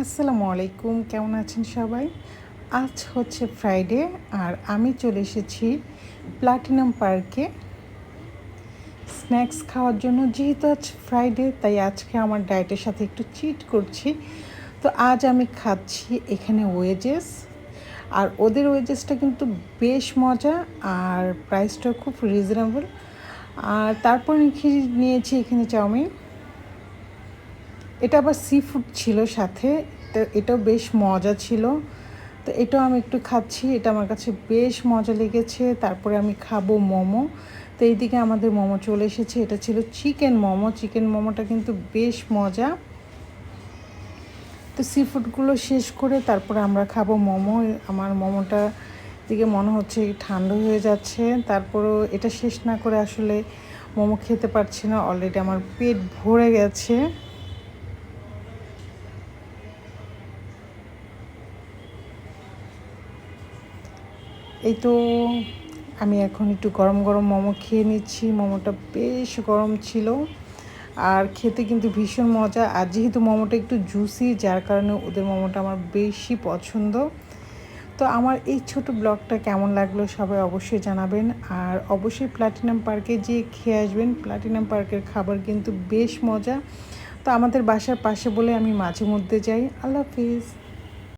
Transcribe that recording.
আসসালামু আলাইকুম, কেমন আছেন সবাই? আজ হচ্ছে ফ্রাইডে আর আমি চলে এসেছি প্লাটিনাম পার্কে স্ন্যাক্স খাওয়ার জন্য, যেহেতু আজ ফ্রাইডে তাই আজকে আমার ডায়েটের সাথে একটু চিট করছি। তো আজ আমি খাচ্ছি এখানে ওয়েজেস আর ওদের ওয়েজেসটা কিন্তু বেশ মজা আর প্রাইসটাও খুব রিজনেবল আর তারপর নিয়েছি এখানে চাউমিন। এটা আবার সি ফুড ছিল সাথে, তো এটাও বেশ মজা ছিল। তো এটাও আমি একটু খাচ্ছি, এটা আমার কাছে বেশ মজা লেগেছে। তারপরে আমি খাব মোমো। তো এইদিকে আমাদের মোমো চলে এসেছে, এটা ছিল চিকেন মোমো। চিকেন মোমোটা কিন্তু বেশ মজা। তো সি ফুডগুলো শেষ করে তারপরে আমরা খাব মোমো। আমার মোমোটা দিকে মনে হচ্ছে ঠান্ডা হয়ে যাচ্ছে। তারপরও এটা শেষ না করে আসলে মোমো খেতে পারছি না। অলরেডি আমার পেট ভরে গেছে। এই তো আমি এখন একটু গরম গরম মোমো খেয়ে নিচ্ছি। মোমোটা বেশ গরম ছিল। আর খেতে কিন্তু ভীষণ মজা। আর যেহেতু মোমোটা একটু জুসি যার কারণে ওদের মোমোটা আমার বেশি পছন্দ। তো আমার এই ছোট ব্লগটা কেমন লাগল সবাই অবশ্যই জানাবেন। আর অবশ্যই প্লাটিনাম পার্কে যে খেয়ে আসবেন। প্লাটিনাম পার্কের খাবার কিন্তু বেশ মজা। তো আমাদের বাসার পাশে বলে আমি মাঝে মধ্যে যাই। আল্লাহ হাফিজ।